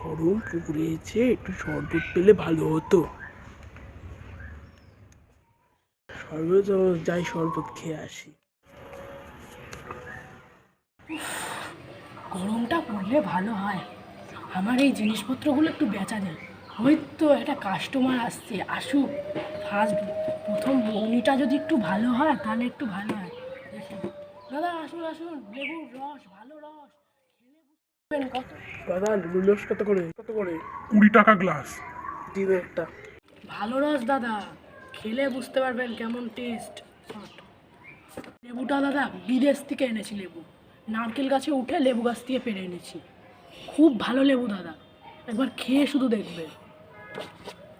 গরম পুকুরেছে একটু শরবত পেলে ভালো হতো। শরবত যাই শরবত খেয়ে আসি। গরমটা পড়লে ভালো হয়। আমার এই জিনিসপত্রগুলো একটু বেচা যায় ওই তো একটা কাস্টমার আসছে। আসুক। ফার্স্ট প্রথম বৌনিটা যদি একটু ভালো হয়, তাহলে একটু ভালো হয়। দাদা, আসুন আসুন। লেবুর রস, ভালো রস খেলে বুঝতে পারবেন কত দাদা নুডলস কত করে? কত করে? কুড়ি টাকা গ্লাস দিন একটা। ভালো রস দাদা। খেলে বুঝতে পারবেন কেমন টেস্ট লেবুটা দাদা বিদেশ থেকে এনেছি লেবু। নারকেল গাছে উঠে লেবু গাছ থেকে পেরে এনেছি। খুব ভালো লেবু দাদা। একবার খেয়ে শুধু দেখবে।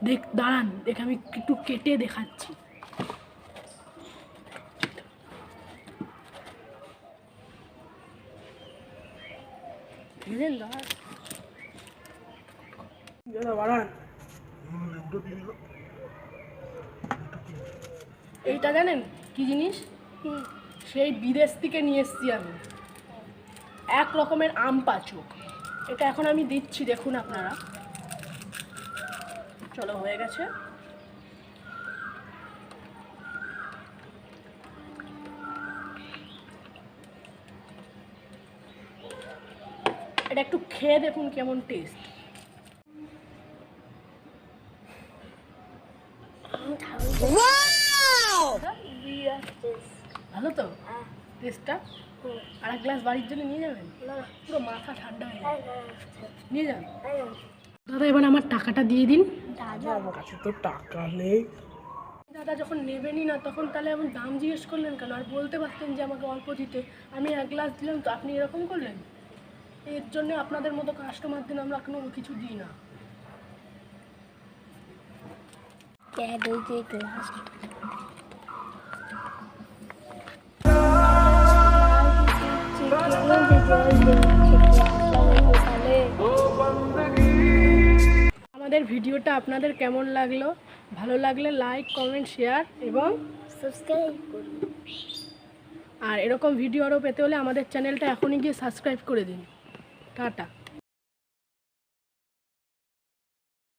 দেখ দাঁড়ান দেখ আমি একটু কেটে দেখাচ্ছি বুঝলেন দাদা দাদা বাড়ান এইটা জানেন কি জিনিস? সেই বিদেশ থেকে নিয়ে এসেছি আমি। এক রকমের আম পাচক। এটা এখন আমি দিচ্ছি, দেখুন আপনারা। চলো, হয়ে গেছে। এটা একটু খেয়ে দেখুন কেমন টেস্ট ভালো তো? টেস্টটা আর এক গ্লাস বাড়ির জন্য নিয়ে যাবেন? পুরো মাথা ঠান্ডা হয়ে যাবে। নিয়ে যান। দাদা এবার আমার টাকাটা দিয়ে দিন। আমার কাছে তো টাকা নেই। দাদা যখন নেবেনই না তখন তাহলে আমি দাম জিজ্ঞেস করলেন কেন? আর বলতে পারতেন যে আমাকে অল্প দিতে। আমি এক গ্লাস দিলাম তো আপনি এরকম করলেন? এর জন্য আপনাদের মতো কাস্টমারদের আমরা কোনো কিছু দিই না। আমাদের ভিডিওটা আপনাদের কেমন লাগল? ভালো লাগলে লাইক কমেন্ট শেয়ার এবং সাবস্ক্রাইব করুন। আর এরকম ভিডিও আরও পেতে হলে আমাদের চ্যানেলটা এখনই গিয়ে সাবস্ক্রাইব করে দিন। টাটা